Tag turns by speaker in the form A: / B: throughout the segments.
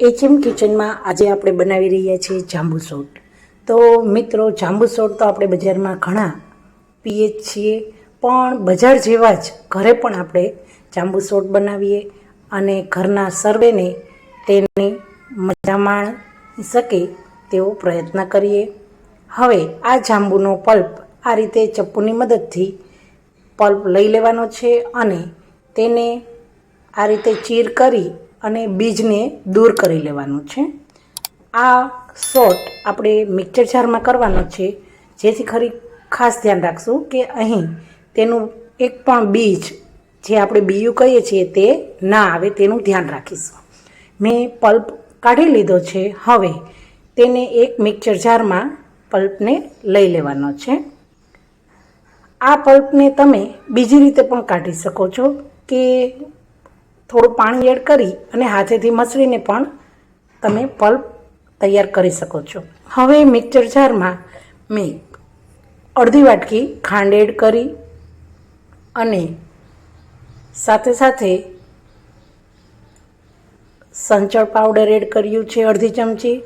A: HM કિચનમાં આજે આપણે બનાવી રહ્યા છીએ જાંબુ સોટ. તો મિત્રો, જાંબુ સોટ તો આપણે બજારમાં ઘણા પીએ જ છીએ, પણ બજાર જેવા જ ઘરે પણ આપણે જાંબુ સોટ બનાવીએ અને ઘરના સર્વેને તેની મજા માણી શકે તેવો પ્રયત્ન કરીએ. હવે આ જાંબુનો પલ્પ આ રીતે ચપ્પુની મદદથી પલ્પ લઈ લેવાનો છે અને તેને આ રીતે ચીર કરી અને બીજને દૂર કરી લેવાનું છે. આ શોટ આપણે મિક્સર જારમાં કરવાનો છે. જેથી ખરી ખાસ ધ્યાન રાખશું કે અહીં તેનું એક પણ બીજ જે આપણે બીયું કહીએ છીએ તે ના આવે તેનું ધ્યાન રાખીશું. મેં પલ્પ કાઢી લીધો છે. હવે તેને એક મિક્સર જારમાં પલ્પને લઈ લેવાનો છે. આ પલ્પને તમે બીજી રીતે પણ કાઢી શકો છો કે થોડું પાણી એડ કરી અને હાથેથી મસળીને પણ તમે પલ્પ તૈયાર કરી શકો છો. હવે મિક્સર જારમાં મેં અડધી વાટકી ખાંડ એડ કરી અને સાથે સાથે સંચળ પાવડર એડ કર્યું છે અડધી ચમચી.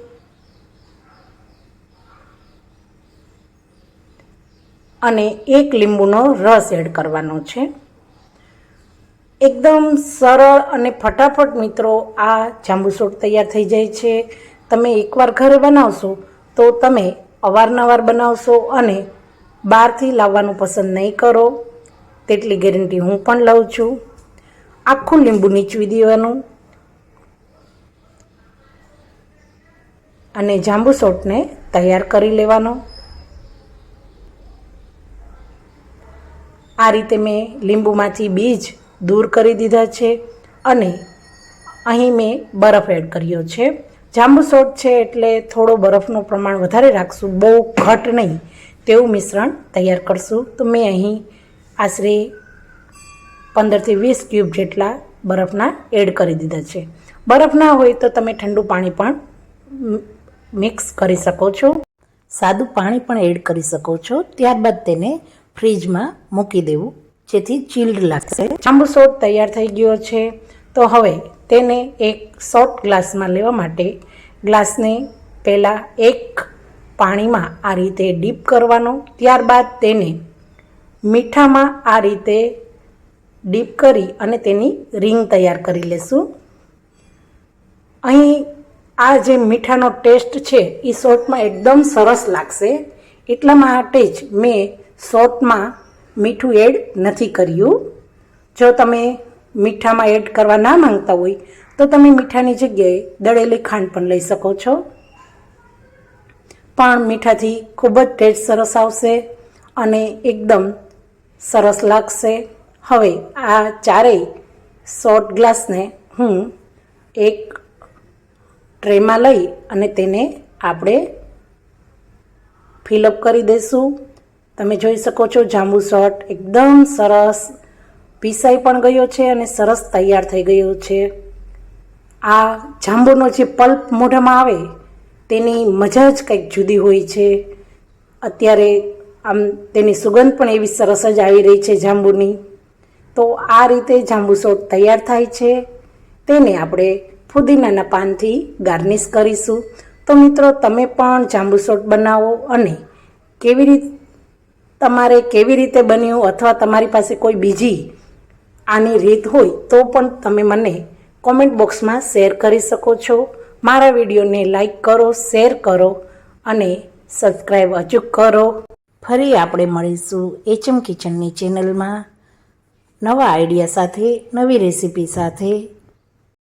A: અને એક લીંબુનો રસ એડ કરવાનો છે. એકદમ સરળ અને ફટાફટ મિત્રો આ જાંબુ સોટ તૈયાર થઈ જાય છે. તમે એકવાર ઘરે બનાવશો તો તમે અવારનવાર બનાવશો અને બહારથી લાવવાનું પસંદ નહીં કરો. તેટલી ગેરંટી હું પણ લઉં છું. આખું લીંબુ નીચવી દેવાનું. અને જાંબુ સોટને તૈયાર કરી લેવાનો. આ રીતે મેં લીંબુમાંથી બીજ દૂર કરી દીધા છે અને અહીં મેં બરફ એડ કર્યો છે. જાંબુ સોટ છે એટલે થોડો બરફનું પ્રમાણ વધારે રાખશું, બહુ ઘટ નહીં, તેવું મિશ્રણ તૈયાર કરશું. તો મેં અહીં આશરે પંદરથી વીસ ક્યુબ જેટલા બરફના એડ કરી દીધા છે. બરફ ના હોય તો તમે ઠંડુ પાણી પણ મિક્સ કરી શકો છો. સાદું પાણી પણ એડ કરી શકો છો. ત્યારબાદ તેને ફ્રીજમાં મૂકી દેવું. જેથી ચીલ્ડ લાગશે. જાંબુ સોટ તૈયાર થઈ ગયો છે. તો હવે તેને એક સોટ ગ્લાસમાં લેવા માટે ગ્લાસને પહેલાં એક પાણીમાં આ રીતે ડીપ કરવાનો. ત્યારબાદ તેને મીઠામાં આ રીતે ડીપ કરી અને તેની રિંગ તૈયાર કરી લેશું. અહીં આ જે મીઠાનો ટેસ્ટ છે એ શોર્ટમાં એકદમ સરસ લાગશે. એટલા માટે જ મેં શોર્ટમાં મીઠું એડ નથી કર્યું. જો તમે મીઠામાં એડ કરવા ના માંગતા હોય, તો તમે મીઠાની જગ્યાએ દળેલી ખાંડ પણ લઈ શકો છો. પણ મીઠાથી ખૂબ જ ટેસ્ટ સરસ આવશે અને એકદમ સરસ લાગશે. હવે આ ચારેય શોર્ટ ગ્લાસને હું એક ટ્રેમાં લઈ અને તેને આપણે ફિલઅપ કરી દઈશું. તમે જોઈ શકો છો જાંબુ શોટ એકદમ સરસ પીસાઈ પણ ગયો છે અને સરસ તૈયાર થઈ ગયો છે. આ જાંબુનો જે પલ્પ મોઢામાં આવે, તેની મજા જ કંઈક જુદી હોય છે. અત્યારે આમ તેની સુગંધ પણ એવી સરસ જ આવી રહી છે જાંબુની. તો આ રીતે જાંબુ સોટ તૈયાર થાય છે. તેને આપણે ફુદીનાના પાનથી ગાર્નિશ કરીશું. તો મિત્રો, તમે પણ જાંબુ સોટ બનાવો અને કેવી રીતે તમારે કેવી રીતે બન્યું અથવા તમારી પાસે કોઈ બીજી આની રીત હોય તો પણ તમે મને કોમેન્ટ બોક્સમાં શેર કરી શકો છો. મારા વિડીયોને લાઈક કરો શેર કરો અને સબસ્ક્રાઈબ અચૂક કરો. ફરી આપણે મળીશું એચએમ કિચનની ચેનલમાં નવા આઈડિયા સાથે, નવી રેસીપી સાથે.